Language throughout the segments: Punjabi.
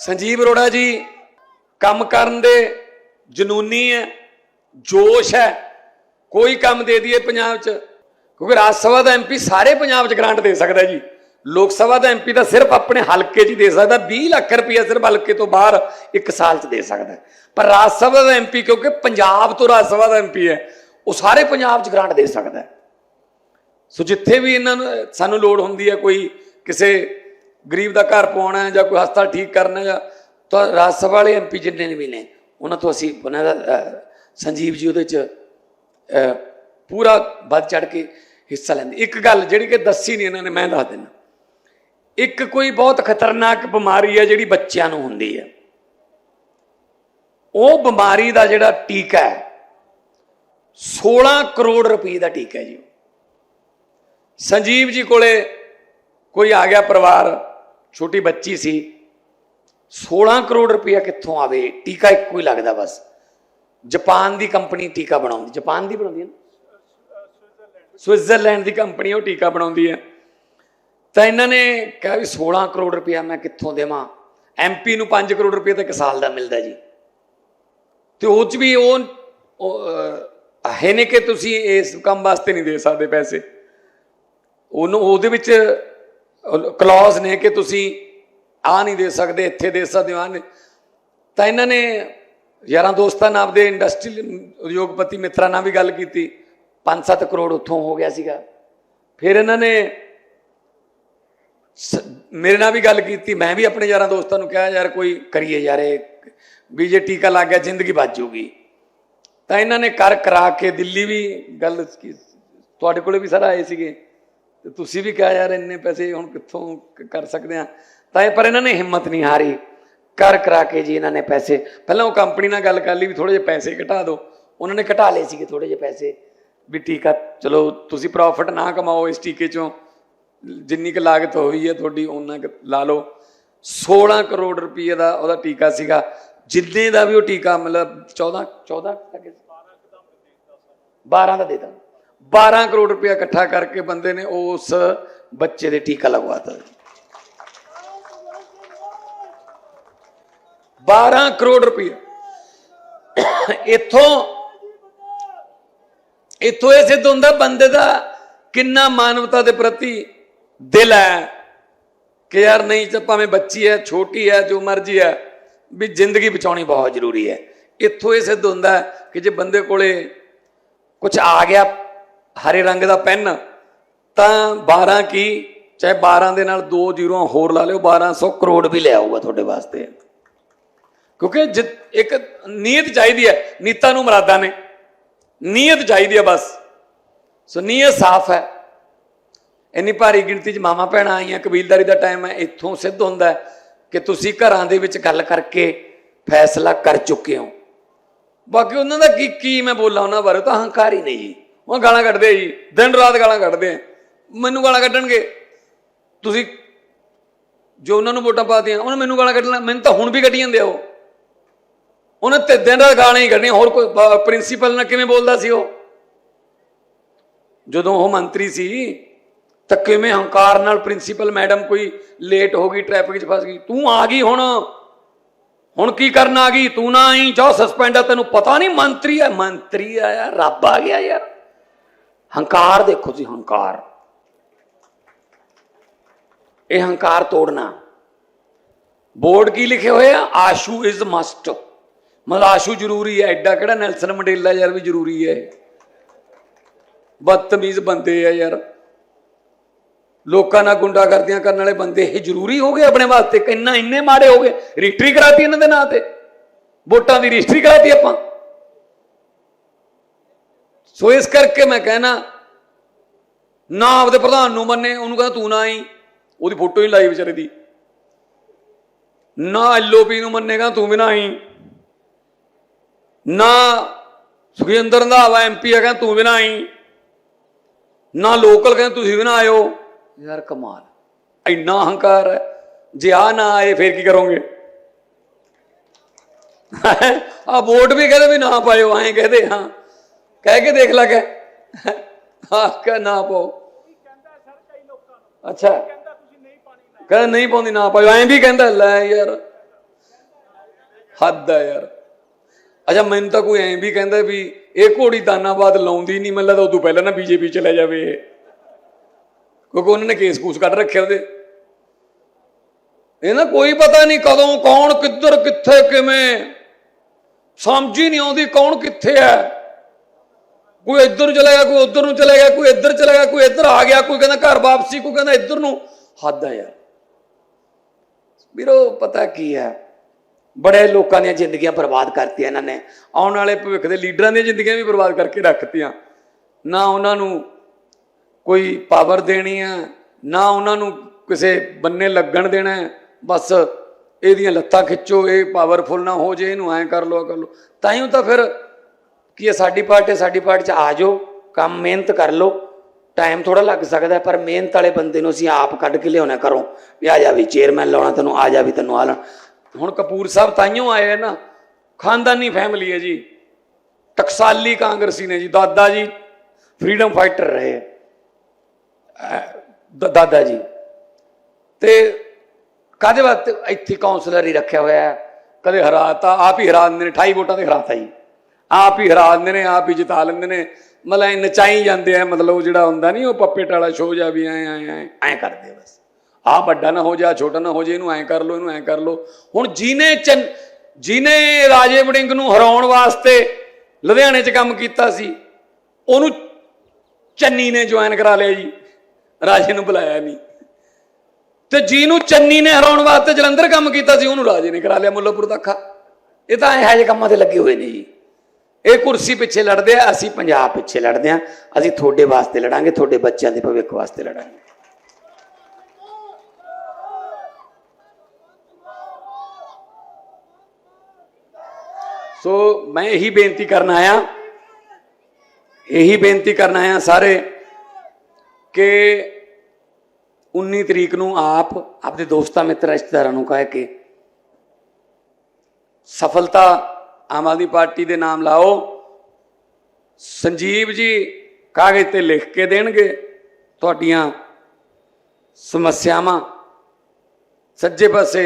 ਸੰਜੀਵ ਅਰੋੜਾ ਜੀ, ਕੰਮ ਕਰਨ ਦੇ ਜਨੂਨੀ ਹੈ ਜੋਸ਼ ਹੈ ਕੋਈ ਕੰਮ ਦੇ ਦਈਏ ਪੰਜਾਬ 'ਚ, ਕਿਉਂਕਿ ਰਾਜ ਸਭਾ ਦਾ ਐਮਪੀ ਸਾਰੇ ਪੰਜਾਬ 'ਚ ਗ੍ਰਾਂਟ ਦੇ ਸਕਦਾ ਜੀ। ਲੋਕ ਸਭਾ ਦਾ ਐਮਪੀ ਤਾਂ ਸਿਰਫ ਆਪਣੇ ਹਲਕੇ 'ਚ ਹੀ ਦੇ ਸਕਦਾ 20 ਲੱਖ ਰੁਪਇਆ ਸਿਰਫ ਹਲਕੇ ਤੋਂ ਬਾਹਰ ਇੱਕ ਸਾਲ 'ਚ ਦੇ ਸਕਦਾ। ਪਰ ਰਾਜ ਸਭਾ ਦਾ ਐਮਪੀ ਕਿਉਂਕਿ ਪੰਜਾਬ ਤੋਂ ਰਾਜ ਸਭਾ ਦਾ ਐਮਪੀ ਹੈ ਉਹ ਸਾਰੇ ਪੰਜਾਬ 'ਚ ਗ੍ਰਾਂਟ ਦੇ ਸਕਦਾ। ਸੋ ਜਿੱਥੇ ਵੀ ਇਹਨਾਂ ਨੂੰ, ਸਾਨੂੰ ਲੋੜ ਹੁੰਦੀ ਹੈ ਕੋਈ ਕਿਸੇ ਗਰੀਬ ਦਾ ਘਰ ਪਾਉਣਾ ਜਾਂ ਕੋਈ ਹਸਪਤਾਲ ਠੀਕ ਕਰਨਾ ਜਾਂ ਤਾਂ ਰਾਜ ਸਭਾ ਵਾਲੇ ਐਮਪੀ ਜਿੰਨੇ ਵੀ ਨੇ ਉਹਨਾਂ ਤੋਂ ਅਸੀਂ ਉਹਨਾਂ ਦਾ ਸੰਜੀਵ ਜੀ ਉਹਦੇ ਚ ਅਹ, ਪੂਰਾ ਵੱਧ ਚੜ ਕੇ ਹਿੱਸਾ ਲੈਂਦੇ। ਇੱਕ ਗੱਲ ਜਿਹੜੀ ਕਿ ਦੱਸੀ ਨਹੀਂ ਇਹਨਾਂ ਨੇ ਮੈਂ ਦੱਸ ਦਿੰਦਾ। ਇੱਕ ਕੋਈ ਬਹੁਤ ਖਤਰਨਾਕ ਬਿਮਾਰੀ ਹੈ ਜਿਹੜੀ ਬੱਚਿਆਂ ਨੂੰ ਹੁੰਦੀ ਹੈ। ਉਹ ਬਿਮਾਰੀ ਦਾ ਜਿਹੜਾ ਟੀਕਾ ਹੈ 16 ਕਰੋੜ ਰੁਪਏ ਦਾ ਟੀਕਾ ਹੈ ਜੀ। ਸੰਜੀਵ ਜੀ ਕੋਲੇ ਕੋਈ ਆ ਗਿਆ ਪਰਿਵਾਰ ਛੋਟੀ ਬੱਚੀ ਸੀ 16 ਕਰੋੜ ਰੁਪਇਆ ਕਿੱਥੋਂ ਆਵੇ ਟੀਕਾ ਇੱਕੋ ਹੀ ਲੱਗਦਾ ਬਸ। ਜਾਪਾਨ ਦੀ ਕੰਪਨੀ ਟੀਕਾ ਬਣਾਉਂਦੀ ਜਾਪਾਨ ਦੀ ਬਣਾਉਂਦੀ ਹੈ ਨਾ? ਸਵਿਟਜ਼ਰਲੈਂਡ ਦੀ ਕੰਪਨੀ ਉਹ ਟੀਕਾ ਬਣਾਉਂਦੀ ਹੈ। ਤਾਂ ਇਹਨਾਂ ਨੇ ਕਿਹਾ ਵੀ 16 ਕਰੋੜ ਰੁਪਇਆ ਮੈਂ ਕਿੱਥੋਂ ਦੇਵਾਂ? ਐਮਪੀ ਨੂੰ 5 ਕਰੋੜ ਰੁਪਇਆ ਤਾਂ ਇੱਕ ਸਾਲ ਦਾ ਮਿਲਦਾ ਜੀ। ਤੇ ਉਹ ਚ ਵੀ ਉਹ ਉਹ, ਹੈ ਨੇ ਕਿ ਤੁਸੀਂ ਇਸ ਕੰਮ ਵਾਸਤੇ ਨਹੀਂ ਦੇ ਸਕਦੇ ਪੈਸੇ। ਉਹਨੂੰ ਉਹਦੇ ਵਿੱਚ ਕਲੌਜ਼ ਨੇ ਕਿ ਤੁਸੀਂ ਆ ਨਹੀਂ ਦੇ ਸਕਦੇ, ਇੱਥੇ ਦੇ ਸਕਦੇ ਹੋ ਆਹ ਤਾਂ ਇਹਨਾਂ ਨੇ ਯਾਰਾਂ ਦੋਸਤਾਂ ਨਾਲ ਆਪਦੇ ਇੰਡਸਟਰੀ ਉਦਯੋਗਪਤੀ ਮਿੱਤਰਾਂ ਨਾਲ ਵੀ ਗੱਲ ਕੀਤੀ। 5-7 ਕਰੋੜ ਉੱਥੋਂ ਹੋ ਗਿਆ ਸੀਗਾ। ਫਿਰ ਇਹਨਾਂ ਨੇ ਸ- ਮੇਰੇ ਨਾਲ ਵੀ ਗੱਲ ਕੀਤੀ। ਮੈਂ ਵੀ ਆਪਣੇ ਯਾਰਾਂ ਦੋਸਤਾਂ ਨੂੰ ਕਿਹਾ, ਯਾਰ ਕੋਈ ਕਰੀਏ ਯਾਰ ਇਹ, ਵੀ ਜੇ ਟੀਕਾ ਲੱਗ ਗਿਆ, ਜ਼ਿੰਦਗੀ ਬਚ ਜੂਗੀ। ਤਾਂ ਇਹਨਾਂ ਨੇ ਕਰ ਕਰਾ ਕੇ ਦਿੱਲੀ ਵੀ ਗੱਲ ਤੁਹਾਡੇ ਕੋਲੇ ਵੀ ਸਰ ਆਏ ਸੀਗੇ। ਤੇ ਤੁਸੀਂ ਵੀ ਕਿਹਾ, ਯਾਰ ਇੰਨੇ ਪੈਸੇ ਹੁਣ ਕਿੱਥੋਂ ਕਰ ਸਕਦੇ ਆ? ਤਾਂ ਇਹ ਪਰ ਇਹਨਾਂ ਨੇ ਹਿੰਮਤ ਨਹੀਂ ਹਾਰੀ। ਕਰ ਕਰਾ ਕੇ ਜੀ ਇਹਨਾਂ ਨੇ ਪੈਸੇ। ਪਹਿਲਾਂ ਉਹ ਕੰਪਨੀ ਨਾਲ ਗੱਲ ਕਰ ਲਈ ਵੀ ਥੋੜੇ ਜਿਹੇ ਪੈਸੇ ਘਟਾ ਦਿਓ। ਉਹਨਾਂ ਨੇ ਘਟਾ ਲਏ ਸੀਗੇ ਥੋੜੇ ਜਿਹੇ ਪੈਸੇ। ਵੀ ਟੀਕਾ ਚਲੋ ਤੁਸੀਂ ਪ੍ਰੋਫਿਟ ਨਾ ਕਮਾਓ ਇਸ ਟੀਕੇ ਚੋਂ। ਜਿੰਨੀ ਕੁ ਲਾਗਤ ਹੋਈ ਹੈ ਤੁਹਾਡੀ ਉਹਨਾਂ ਕੁ ਲਾ ਲਓ। 16 ਕਰੋੜ ਰੁਪਏ ਦਾ ਉਹਦਾ ਟੀਕਾ ਸੀਗਾ। ਜਿੰਨੇ ਦਾ ਵੀ ਉਹ ਟੀਕਾ, ਮਤਲਬ 14 14 ਲੱਗੇ 12 ਦਾ ਦੇਤਾ 12 ਕਰੋੜ ਰੁਪਇਆ ਇਕੱਠਾ ਕਰਕੇ ਬੰਦੇ ਨੇ ਉਸ ਬੱਚੇ ਦੇ ਟੀਕਾ ਲਗਵਾਤਾ। 12 ਕਰੋੜ ਰੁਪਇਆ। ਇੱਥੋਂ ਇੱਥੋਂ ਇਹ ਸਿੱਧ ਹੁੰਦਾ ਬੰਦੇ ਦਾ ਕਿੰਨਾ ਮਾਨਵਤਾ ਦੇ ਪ੍ਰਤੀ ਦਿਲ ਹੈ ਕਿ ਯਾਰ ਨਹੀਂ ਤਾਂ ਭਾਵੇਂ ਬੱਚੀ ਹੈ, ਛੋਟੀ ਹੈ, ਜੋ ਮਰਜ਼ੀ ਹੈ, ਵੀ ਜ਼ਿੰਦਗੀ ਬਚਾਉਣੀ ਬਹੁਤ ਜ਼ਰੂਰੀ ਹੈ। ਇੱਥੋਂ ਇਹ ਸਿੱਧ ਹੁੰਦਾ ਕਿ ਜੇ ਬੰਦੇ ਕੋਲੇ ਕੁਝ ਆ ਗਿਆ ਹਰੇ ਰੰਗ ਦਾ ਪੈਨ, ਤਾਂ 12 ਕੀ, ਚਾਹੇ 12 ਦੇ ਨਾਲ ਦੋ ਜ਼ੀਰੋ ਹੋਰ ਲਾ ਲਿਓ 1200 ਕਰੋੜ ਵੀ ਲੈ ਆਊਗਾ ਤੁਹਾਡੇ ਵਾਸਤੇ। ਕਿਉਂਕਿ ਜਿ- ਇੱਕ ਨੀਅਤ ਚਾਹੀਦੀ ਹੈ, ਨੀਤਾਂ ਨੂੰ ਮਰਾਦਾਂ ਨੇ। ਨੀਅਤ ਚਾਹੀਦੀ ਹੈ ਬਸ। ਸੋ ਨੀਅਤ ਸਾਫ਼ ਹੈ। ਇੰਨੀ ਭਾਰੀ ਗਿਣਤੀ 'ਚ ਮਾਮਾ ਭੈਣਾਂ ਆਈਆਂ, ਕਬੀਲਦਾਰੀ ਦਾ ਟਾਈਮ ਹੈ, ਇੱਥੋਂ ਸਿੱਧ ਹੁੰਦਾ ਕਿ ਤੁਸੀਂ ਘਰਾਂ ਦੇ ਵਿੱਚ ਗੱਲ ਕਰਕੇ ਫੈਸਲਾ ਕਰ ਚੁੱਕੇ ਹੋ। ਬਾਕੀ ਉਹਨਾਂ ਦਾ ਕੀ ਕੀ ਮੈਂ ਬੋਲਾਂ ਉਹਨਾਂ ਬਾਰੇ ਤਾਂ ਹੰਕਾਰ ਹੀ ਨਹੀਂ ਜੀ। ਉਹ ਗਾਲਾਂ ਕੱਢਦੇ ਜੀ, ਦਿਨ ਰਾਤ ਗਾਲਾਂ ਕੱਢਦੇ ਆ। ਮੈਨੂੰ ਗਾਲਾਂ ਕੱਢਣਗੇ। ਤੁਸੀਂ ਜੋ ਉਹਨਾਂ ਨੂੰ ਵੋਟਾਂ ਪਾਤੀਆਂ, ਉਹਨਾਂ ਮੈਨੂੰ ਗਾਲਾਂ ਕੱਢਣਾ ਮੈਨੂੰ ਤਾਂ ਹੁਣ ਵੀ ਕੱਢੀ ਜਾਂਦੇ ਆ ਉਹ। ਉਹਨੇ ਤੇ ਦਿਨ ਰਾਤ ਗਾਲਾਂ ਹੀ ਕੱਢਣੀਆਂ, ਹੋਰ ਕੋਈ ਪ੍ਰਿੰਸੀਪਲ ਨਾਲ ਕਿਵੇਂ ਬੋਲਦਾ ਸੀ ਉਹ? ਜਦੋਂ ਉਹ ਮੰਤਰੀ ਸੀ, ਤਾਂ ਕਿਵੇਂ ਹੰਕਾਰ ਨਾਲ ਪ੍ਰਿੰਸੀਪਲ ਮੈਡਮ ਕੋਈ ਲੇਟ ਹੋ ਗਈ, ਟ੍ਰੈਫਿਕ 'ਚ ਫਸ ਗਈ, ਤੂੰ ਆ ਗਈ ਹੁਣ। ਹੁਣ ਕੀ ਕਰਨ ਆ ਗਈ? ਤੂੰ ਨਾ ਆਈ, ਜਾਓ ਸਸਪੈਂਡ ਆ, ਤੈਨੂੰ ਪਤਾ ਨਹੀਂ ਮੰਤਰੀ ਆ ਮੰਤਰੀ ਆ ਯਾਰ, ਰੱਬ ਆ ਗਿਆ ਯਾਰ। ਹੰਕਾਰ ਦੇਖੋ ਜੀ, ਹੰਕਾਰ। ਇਹ ਹੰਕਾਰ ਤੋੜਨਾ। ਬੋਰਡ ਕੀ ਲਿਖੇ ਹੋਏ ਆ? ਆਸ਼ੂ ਇਜ਼ ਮਸਟ ਮਤਲਬ ਆਸ਼ੂ ਜ਼ਰੂਰੀ ਹੈ, ਐਡਾ ਕਿਹੜਾ ਨੈਲਸਨ ਮੰਡੇਲਾ ਯਾਰ ਵੀ ਜ਼ਰੂਰੀ ਹੈ? ਬਦਤਮੀਜ਼ ਬੰਦੇ ਆ ਯਾਰ। ਲੋਕਾਂ ਨਾਲ ਗੁੰਡਾਗਰਦੀਆਂ ਕਰਨ ਵਾਲੇ ਬੰਦੇ, ਇਹ ਜ਼ਰੂਰੀ ਹੋ ਗਏ ਆਪਣੇ ਵਾਸਤੇ? ਕਿੰਨਾ ਇੰਨੇ ਮਾੜੇ ਹੋ ਗਏ? ਰਜਿਸਟਰੀ ਕਰਾਤੀ ਇਹਨਾਂ ਦੇ ਨਾਂ ਤੇ। ਵੋਟਾਂ ਦੀ ਰਜਿਸਟਰੀ ਕਰਾਤੀ ਆਪਾਂ। ਸੋ ਇਸ ਕਰਕੇ ਮੈਂ ਕਹਿਣਾ ਨਾ ਆਪਦੇ ਪ੍ਰਧਾਨ ਨੂੰ ਮੰਨੇ ਉਹਨੂੰ ਕਹਿੰਦਾ ਤੂੰ ਨਾ ਆਈ। ਉਹਦੀ ਫੋਟੋ ਹੀ ਲਾਈ ਵਿਚਾਰੇ ਦੀ। ਨਾ ਐਲਓਪੀ ਨੂੰ ਮੰਨੇਗਾ ਤੂੰ ਵੀ ਨਾ ਆਈ। ਨਾ ਸੁਖਿੰਦਰ ਰੰਧਾਵਾ ਐਮਪੀ ਹੈਗਾ ਤੂੰ ਵੀ ਨਾ ਆਈ। ਨਾ ਲੋਕਲ ਕਹਿੰਦੇ ਤੁਸੀਂ ਵੀ ਨਾ ਆਇਓ। ਯਾਰ ਕਮਾਲ। ਇੰਨਾ ਹੰਕਾਰ ਹੈ। ਜੇ ਆ ਨਾ ਆਏ ਫੇਰ ਕੀ ਕਰੋਗੇ? ਆ ਵੋਟ ਵੀ ਕਹਿੰਦੇ ਵੀ ਨਾ ਪਾਇਓ ਐਂ ਕਹਦੇ ਹਾਂ। ਕਹਿ ਕੇ ਦੇਖ ਲੈ ਕੇ। ਹਾਂ ਕਹ ਨਾ ਪਾਓ। ਅੱਛਾ। ਕਹਿੰਦਾ ਨਹੀਂ ਪਾਉਂਦੀ ਨਾ ਪਾਇਓ ਐਂ ਵੀ ਕਹਿੰਦਾ ਲੈ ਯਾਰ। ਹੱਦ ਆ ਯਾਰ। ਅੱਛਾ ਮੈਨੂੰ ਤਾਂ ਕੋਈ ਐਂ ਵੀ ਕਹਿੰਦਾ ਵੀ ਇਹ ਘੋੜੀ ਦਾਨਾਬਾਦ ਲਾਉਂਦੀ ਨਹੀਂ ਮੈਨੂੰ ਲੱਗਦਾ ਉਦੋਂ ਪਹਿਲਾਂ ਨਾ ਬੀਜੇਪੀ ਚਲੇ ਜਾਵੇ ਇਹ। ਕਿਉਂਕਿ ਉਹਨਾਂ ਨੇ ਕੇਸ ਕੂਸ ਕੱਢ ਰੱਖਿਆ ਉਹਦੇ। ਇਹ ਨਾ ਕੋਈ ਪਤਾ ਨਹੀਂ ਕਦੋਂ ਕੌਣ ਕਿੱਧਰ ਕਿੱਥੇ ਕਿਵੇਂ। ਸਮਝ ਹੀ ਨਹੀਂ ਆਉਂਦੀ ਕੌਣ ਕਿੱਥੇ ਹੈ। ਕੋਈ ਇੱਧਰ ਨੂੰ ਚਲਾ ਗਿਆ, ਕੋਈ ਉੱਧਰ ਨੂੰ ਚਲਾ ਗਿਆ, ਕੋਈ ਇੱਧਰ ਚਲਾ ਗਿਆ, ਕੋਈ ਇੱਧਰ ਆ ਗਿਆ, ਕੋਈ ਕਹਿੰਦਾ ਘਰ ਵਾਪਸੀ, ਕੋਈ ਕਹਿੰਦਾ ਇੱਧਰ ਨੂੰ। ਹੱਦ ਆ ਯਾਰ। ਵੀਰੋ, ਪਤਾ ਕੀ ਹੈ? ਬੜੇ ਲੋਕਾਂ ਦੀਆਂ ਜ਼ਿੰਦਗੀਆਂ ਬਰਬਾਦ ਕਰਤੀਆਂ ਇਹਨਾਂ ਨੇ। ਆਉਣ ਵਾਲੇ ਭਵਿੱਖ ਦੇ ਲੀਡਰਾਂ ਦੀਆਂ ਜ਼ਿੰਦਗੀਆਂ ਵੀ ਬਰਬਾਦ ਕਰਕੇ ਰੱਖਤੀਆਂ। ਨਾ ਉਹਨਾਂ ਨੂੰ ਕੋਈ ਪਾਵਰ ਦੇਣੀ ਆ, ਨਾ ਉਹਨਾਂ ਨੂੰ ਕਿਸੇ ਬੰਨੇ ਲੱਗਣ ਦੇਣਾ ਬਸ ਇਹਦੀਆਂ ਲੱਤਾਂ ਖਿੱਚੋ, ਇਹ ਪਾਵਰਫੁਲ ਨਾ ਹੋ ਜੇ, ਇਹਨੂੰ ਐਂ ਕਰ ਲੋ ਕਰ ਲੋ ਤਾਂ ਹੀ ਤਾਂ ਫਿਰ ਕਿ ਇਹ ਸਾਡੀ ਪਾਰਟੀ ਸਾਡੀ ਪਾਰਟੀ ਚ ਆ ਜਾਓ, ਕੰਮ ਮਿਹਨਤ ਕਰ ਲਓ। ਟਾਈਮ ਥੋੜਾ ਲੱਗ ਸਕਦਾ ਪਰ ਮਿਹਨਤ ਵਾਲੇ ਬੰਦੇ ਨੂੰ ਅਸੀਂ ਆਪ ਕੱਢ ਕੇ ਲਿਆਉਣਾ ਕਰੋ ਵੀ ਆ ਜਾ ਵੀ ਚੇਅਰਮੈਨ ਲਾਉਣਾ ਤੈਨੂੰ, ਆ ਜਾ ਵੀ ਤੈਨੂੰ ਆ ਲੈਣਾ ਹੁਣ ਕਪੂਰ ਸਾਹਿਬ ਤਾਈਓ ਆਏ ਆ ਨਾ, ਖਾਨਦਾਨੀ ਫੈਮਿਲੀ ਹੈ ਜੀ। ਟਕਸਾਲੀ ਕਾਂਗਰਸੀ ਨੇ ਜੀ, ਦਾਦਾ ਜੀ ਫਰੀडम ਫਾਈਟਰ ਰਹੇ ਅਹ ਦਾਦਾ ਜੀ। ਤੇ ਕਾਦੇ ਵਾਸਤੇ ਇੱਥੇ ਕਾਉਂਸਲਰ ਹੀ ਰੱਖਿਆ ਹੋਇਆ ਕਦੇ ਹਰਾਤਾ, ਆਪ ਹੀ ਹਰਾ ਦਿੰਦੇ ਨੇ 28 ਵੋਟਾਂ ਤੇ ਹਰਾਤਾ ਜੀ। ਆਪ ਹੀ ਹਰਾ ਦਿੰਦੇ ਨੇ, ਆਪ ਹੀ ਜਿਤਾ ਲੈਂਦੇ ਨੇ। ਮਤਲਬ ਐਂ ਨਚਾਈ ਜਾਂਦੇ ਆ, ਮਤਲਬ ਉਹ ਜਿਹੜਾ ਹੁੰਦਾ ਨਹੀਂ ਉਹ ਪੱਪੇਟ ਵਾਲਾ ਸ਼ੋਅ ਜਾ ਵੀ ਐ ਐ ਐ ਐ ਕਰਦੇ ਬਸ। ਆ ਵੱਡਾ ਨਾ ਹੋ ਜਾ, ਛੋਟਾ ਨਾ ਹੋ ਜੇ, ਇਹਨੂੰ ਐ ਕਰ ਲੋ ਇਹਨੂੰ ਐ ਕਰ ਲੋ ਹੁਣ ਜਿਹਨੇ ਚੰ ਜਿਹਨੇ ਰਾਜੇ ਵੜਿੰਗ ਨੂੰ ਹਰਾਉਣ ਵਾਸਤੇ ਲੁਧਿਆਣੇ 'ਚ ਕੰਮ ਕੀਤਾ ਸੀ, ਉਹਨੂੰ ਚੰਨੀ ਨੇ ਜੁਆਇਨ ਕਰਾ ਲਿਆ ਜੀ। ਰਾਜੇ ਨੂੰ ਬੁਲਾਇਆ ਨਹੀਂ ਤੇ ਜਿਹਨੂੰ ਚੰਨੀ ਨੇ ਹਰਾਉਣ ਵਾਸਤੇ ਜਲੰਧਰ ਕੰਮ ਕੀਤਾ ਸੀ, ਉਹਨੂੰ ਰਾਜੇ ਨੇ ਕਰਾ ਲਿਆ ਮੁੱਲਾਪੁਰ ਦਾਖਾ ਇਹ ਤਾਂ ਇਹੋ ਜਿਹੇ ਕੰਮਾਂ ਤੇ ਲੱਗੇ ਹੋਏ ਨੇ ਜੀ। ਇਹ ਕੁਰਸੀ ਪਿੱਛੇ ਲੜਦੇ ਆ, ਅਸੀਂ ਪੰਜਾਬ ਪਿੱਛੇ ਲੜਦੇ ਆ। ਅਸੀਂ ਤੁਹਾਡੇ ਵਾਸਤੇ ਲੜਾਂਗੇ, ਤੁਹਾਡੇ ਬੱਚਿਆਂ ਦੇ ਭਵਿੱਖ ਵਾਸਤੇ ਲੜਾਂਗੇ। ਸੋ ਮੈਂ ਇਹੀ ਬੇਨਤੀ ਕਰਨ ਆਇਆ, ਇਹੀ ਬੇਨਤੀ ਕਰਨ ਆਇਆ ਸਾਰੇ ਕਿ 19 ਤਰੀਕ ਨੂੰ ਆਪ ਆਪਣੇ ਦੋਸਤਾਂ, ਮਿੱਤਰ, ਰਿਸ਼ਤੇਦਾਰਾਂ ਨੂੰ ਕਹਿ ਕੇ ਸਫਲਤਾ ਆਮ ਆਦਮੀ ਪਾਰਟੀ ਦੇ ਨਾਮ ਲਾਓ। ਸੰਜੀਵ ਜੀ ਕਾਗਜ਼ ਤੇ ਲਿਖ ਕੇ ਦੇਣਗੇ ਤੁਹਾਡੀਆਂ ਸਮੱਸਿਆਵਾਂ। ਸੱਜੇ ਪਾਸੇ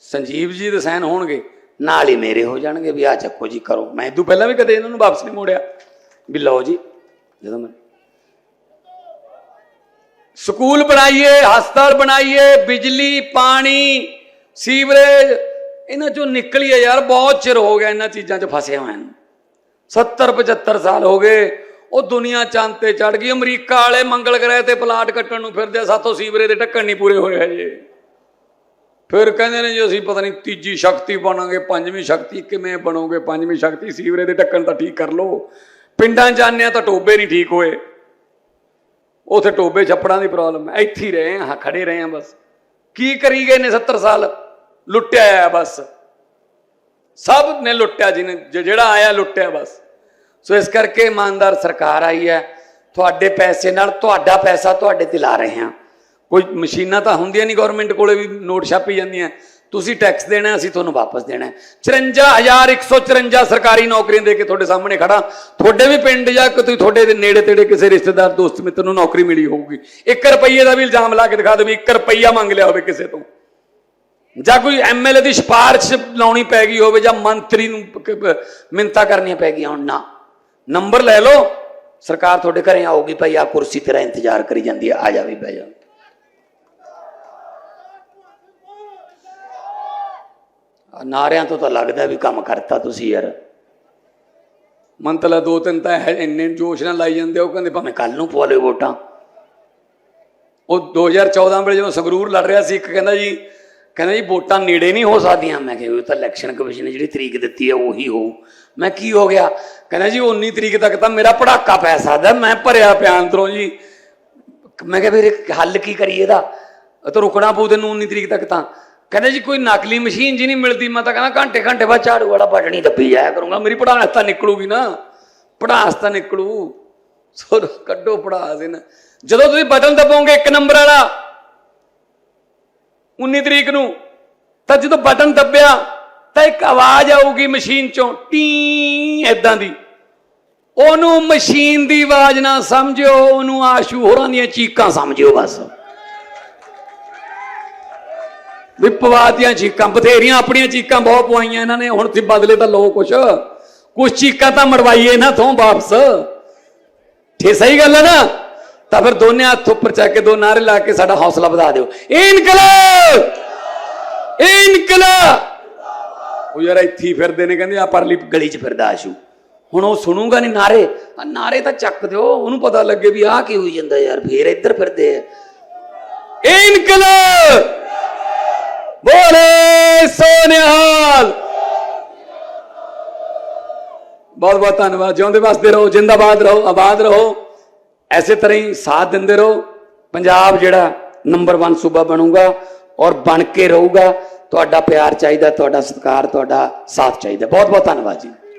ਸੰਜੀਵ ਜੀ ਦੇ ਸਾਈਨ ਹੋਣਗੇ, ਨਾਲ ਹੀ ਮੇਰੇ ਹੋ ਜਾਣਗੇ ਵੀ ਆ ਚੱਕੋ ਜੀ ਕਰੋ। ਮੈਂ ਇਦੋਂ ਪਹਿਲਾਂ ਵੀ ਕਦੇ ਇਹਨਾਂ ਨੂੰ ਵਾਪਸ ਨਹੀਂ ਮੋੜਿਆ। ਵੀ ਲਓ ਜੀ, ਜਦੋਂ ਮੈਂ ਸਕੂਲ ਬਣਾਈਏ, ਹਸਪਤਾਲ ਬਣਾਈਏ, ਬਿਜਲੀ, ਪਾਣੀ, ਸੀਵਰੇਜ ਇਹਨਾਂ ਚੋਂ ਨਿਕਲੀਏ ਯਾਰ ਬਹੁਤ ਚਿਰ ਹੋ ਗਿਆ ਇਹਨਾਂ ਚੀਜ਼ਾਂ 'ਚ ਫਸੇ ਹੋਏ ਨੂੰ। 70 75 ਸਾਲ ਹੋ ਗਏ ਉਹ ਦੁਨੀਆ ਚੰਦ ਤੇ ਚੜ ਗਈ ਅਮਰੀਕਾ ਵਾਲੇ ਮੰਗਲ ਗ੍ਰਹਿ ਤੇ ਪਲਾਟ ਕੱਟਣ ਨੂੰ ਫਿਰਦੇ ਆ, ਸਾਥੋਂ ਸੀਵਰੇ ਦੇ ਢੱਕਣ ਨਹੀਂ ਪੂਰੇ ਹੋਏ ਹਜੇ। ਫਿਰ ਕਹਿੰਦੇ ਨੇ ਜੀ ਅਸੀਂ ਪਤਾ ਨਹੀਂ ਤੀਜੀ ਸ਼ਕਤੀ ਬਣਾਂਗੇ ਪੰਜਵੀਂ ਸ਼ਕਤੀ ਕਿਵੇਂ ਬਣੋਗੇ ਪੰਜਵੀਂ ਸ਼ਕਤੀ ਸੀਵਰੇ ਦੇ ਢੱਕਣ ਤਾਂ ਠੀਕ ਕਰ ਲਓ। ਪਿੰਡਾਂ ਜਾਂਦੇ ਆ ਤਾਂ ਟੋਬੇ ਨਹੀਂ ਠੀਕ ਹੋਏ। ਉਥੇ ਟੋਬੇ ਛੱਪੜਾਂ ਦੀ ਪ੍ਰੋਬਲਮ ਹੈ ਇੱਥੇ ਹੀ ਰਹੇ ਹਾਂ ਖੜੇ ਰਹੇ ਹਾਂ ਬਸ। ਕੀ ਕਰੀ ਗਏ ਨੇ 70 ਸਾਲ? ਲੁੱਟਿਆ ਆ ਬਸ। ਸਭ ਨੇ ਲੁੱਟਿਆ ਜਿਹਨੇ ਜ- ਜਿਹੜਾ ਆਇਆ ਲੁੱਟਿਆ ਬਸ। ਸੋ ਇਸ ਕਰਕੇ ਇਮਾਨਦਾਰ ਸਰਕਾਰ ਆਈ ਹੈ, ਤੁਹਾਡੇ ਪੈਸੇ ਨਾਲ ਤੁਹਾਡਾ ਪੈਸਾ ਤੁਹਾਡੇ ਤੇ ਲਾ ਰਹੇ ਹਾਂ। ਕੋਈ ਮਸ਼ੀਨਾਂ ਤਾਂ ਹੁੰਦੀਆਂ ਨਹੀਂ ਗਵਰਨਮੈਂਟ ਕੋਲੇ ਵੀ ਨੋਟ ਛਾਪੀ ਜਾਂਦੀਆਂ। ਤੁਸੀਂ ਟੈਕਸ ਦੇਣਾ, ਅਸੀਂ ਤੁਹਾਨੂੰ ਵਾਪਸ ਦੇਣਾ ਹੈ। 54154 ਸਰਕਾਰੀ ਨੌਕਰੀਆਂ ਦੇ ਕੇ ਤੁਹਾਡੇ ਸਾਹਮਣੇ ਖੜਾ ਤੁਹਾਡੇ ਵੀ ਪਿੰਡ ਜਾਂ ਕੋਈ ਤੁਹਾਡੇ ਦੇ ਨੇੜੇ ਤੇੜੇ ਕਿਸੇ ਰਿਸ਼ਤੇਦਾਰ, ਦੋਸਤ, ਮਿੱਤਰ ਨੂੰ ਨੌਕਰੀ ਮਿਲੀ ਹੋਊਗੀ। 1 ਰੁਪਈਏ ਦਾ ਵੀ ਇਲਜ਼ਾਮ ਲਾ ਕੇ ਦਿਖਾ ਦੇ ਵੀ 1 ਰੁਪਈਆ ਮੰਗ ਲਿਆ ਹੋਵੇ ਕਿਸੇ ਤੋਂ। ਜਾਂ ਕੋਈ ਐਮਐਲਏ ਦੀ ਸਿਫਾਰਿਸ਼ ਲਾਉਣੀ ਪੈ ਗਈ ਹੋਵੇ ਜਾਂ ਮੰਤਰੀ ਨੂੰ ਮਿੰਤਾ ਕਰਨੀਆਂ ਪੈ ਗਈਆਂ ਹੁਣ, ਨਾ। ਨੰਬਰ ਲੈ ਲਓ, ਸਰਕਾਰ ਤੁਹਾਡੇ ਘਰੇ ਆਊਗੀ, ਭਾਈ ਆ ਕੁਰਸੀ ਤੇਰਾ ਇੰਤਜ਼ਾਰ ਕਰੀ ਜਾਂਦੀ ਹੈ ਆ ਜਾ ਵੀ ਬਹਿ ਜਾ। ਨਾਰਿਆਂ ਤੋਂ ਤਾਂ ਲੱਗਦਾ ਵੀ ਕੰਮ ਕਰਤਾ ਤੁਸੀਂ ਯਾਰ। ਮੰਤਲਾ ਦੋ ਤਿੰਨ ਤਾਂ ਹੈ ਇੰਨੇ ਜੋਸ਼ ਨਾਲ ਲਾਈ ਜਾਂਦੇ ਉਹ ਕਹਿੰਦੇ ਭਾਵੇਂ ਕੱਲ ਨੂੰ ਪਵਾ ਲਿਓ ਵੋਟਾਂ। ਉਹ 2014 ਵੇਲੇ ਜਦੋਂ ਸੰਗਰੂਰ ਲੜ ਰਿਹਾ ਸੀ, ਇੱਕ ਕਹਿੰਦਾ ਜੀ ਕਹਿੰਦਾ ਜੀ ਵੋਟਾਂ ਨੇੜੇ ਨਹੀਂ ਹੋ ਸਕਦੀਆਂ। ਮੈਂ ਕਿਹਾ ਉਹ ਤਾਂ ਇਲੈਕਸ਼ਨ ਕਮਿਸ਼ਨ ਨੇ ਜਿਹੜੀ ਤਰੀਕ ਦਿੱਤੀ ਹੈ ਉਹੀ ਹੋਊ। ਮੈਂ ਕੀ ਹੋ ਗਿਆ? ਕਹਿੰਦਾ ਜੀ 19 ਤਰੀਕ ਤੱਕ ਤਾਂ ਮੇਰਾ ਪੜਾਕਾ ਪੈ ਸਕਦਾ ਮੈਂ ਭਰਿਆ ਪਿਆ ਅੰਦਰੋਂ ਜੀ। ਮੈਂ ਕਿਹਾ, ਫਿਰ ਹੱਲ ਕੀ ਕਰੀਏ ਇਹਦਾ? ਤਾਂ ਰੁਕਣਾ ਪਊ ਤੈਨੂੰ 19 ਤਰੀਕ ਤੱਕ ਤਾਂ। ਕਹਿੰਦਾ ਜੀ, ਕੋਈ ਨਕਲੀ ਮਸ਼ੀਨ ਜੀ ਨਹੀਂ ਮਿਲਦੀ। ਮੈਂ ਤਾਂ ਕਹਿੰਦਾ, ਘੰਟੇ ਘੰਟੇ ਬਾਅਦ ਝਾੜੂ ਵਾਲਾ ਬਟਣੀ ਦੱਬੀ ਜਾਇਆ ਕਰੂੰਗਾ। ਮੇਰੀ ਪੜਾਸ ਤਾਂ ਨਿਕਲੂਗੀ ਨਾ। ਪੜਾਸ ਤਾਂ ਨਿਕਲੂ। ਸੋ ਕੱਢੋ ਪੜਾਸ ਇਹਨਾਂ ਜਦੋਂ ਤੁਸੀਂ ਬਟਨ ਦਬਾਓਗੇ ਇੱਕ ਨੰਬਰ ਵਾਲਾ 19 ਤਰੀਕ ਨੂੰ। ਤਾਂ ਜਦੋਂ ਬਟਨ ਦੱਬਿਆ, ਤਾਂ ਇੱਕ ਆਵਾਜ਼ ਆਊਗੀ ਮਸ਼ੀਨ ਚੋਂ, ਟੀ ਐਦਾਂ ਦੀ। ਉਹਨੂੰ ਮਸ਼ੀਨ ਦੀ ਆਵਾਜ਼ ਨਾ ਸਮਝਿਓ, ਉਹਨੂੰ ਆਸ਼ੂ ਹੋਰਾਂ ਦੀਆਂ ਚੀਕਾਂ ਸਮਝਿਓ ਬਸ। ਵੀ ਪਵਾਤੀਆਂ ਚੀਕਾਂ, ਬਥੇਰੀਆਂ ਆਪਣੀਆਂ ਚੀਕਾਂ ਬਹੁਤ ਪਵਾਈਆਂ ਇਹਨਾਂ ਨੇ, ਹੁਣ ਤੇ ਬਦਲੇ ਤਾਂ ਲੋ ਕੁਛ। ਕੁਛ ਚੀਕਾਂ ਤਾਂ ਮੜਵਾਈਏ ਨਾ ਤੋਂ ਵਾਪਸ। ਠੀਕ, ਸਹੀ ਗੱਲ ਹੈ ਨਾ? ਤਾਂ ਫਿਰ ਦੋਨੇ ਹੱਥ ਉੱਪਰ ਚੱਕ ਕੇ ਦੋ ਨਾਰੇ ਲਾ ਕੇ ਸਾਡਾ ਹੌਸਲਾ ਵਧਾ ਦਿਓ। ਇਨਕਲਾਬ! ਇਨਕਲਾਬ! ਉਹ ਯਾਰ ਇੱਥੇ ਫਿਰਦੇ ਨੇ, ਕਹਿੰਦੇ ਆ ਪਰਲੀ ਗਲੀ 'ਚ ਫਿਰਦਾ ਆਸ਼ੂ। ਹੁਣ ਉਹ ਸੁਣੂਗਾ ਨਹੀਂ ਨਾਰੇ ਆ ਨਾਰੇ ਤਾਂ ਚੱਕ ਦਿਓ, ਉਹਨੂੰ ਪਤਾ ਲੱਗੇ ਵੀ ਆਹ ਕੀ ਹੋਈ ਜਾਂਦਾ ਯਾਰ, ਫੇਰ ਇੱਧਰ ਫਿਰਦੇ ਆ। ਇਨਕਲਾਬ! ਬੋਲੇ ਸੋਨਿਹਾਲ! ਬਹੁਤ ਬਹੁਤ ਧੰਨਵਾਦ, ਜਿਉਂਦੇ ਵਸਦੇ ਰਹੋ, ਜਿੰਦਾਬਾਦ ਰਹੋ, ਆਬਾਦ ਰਹੋ। ਐਸੇ ਤਰ੍ਹਾਂ ਹੀ ਸਾਥ ਦਿੰਦੇ ਰਹੋ। ਪੰਜਾਬ ਜਿਹੜਾ ਨੰਬਰ 1 ਸੂਬਾ ਬਣੂਗਾ ਔਰ ਬਣ ਕੇ ਰਹੂਗਾ। ਤੁਹਾਡਾ ਪਿਆਰ ਚਾਹੀਦਾ, ਤੁਹਾਡਾ ਸਤਿਕਾਰ, ਤੁਹਾਡਾ ਸਾਥ ਚਾਹੀਦਾ। ਬਹੁਤ ਬਹੁਤ ਧੰਨਵਾਦ ਜੀ।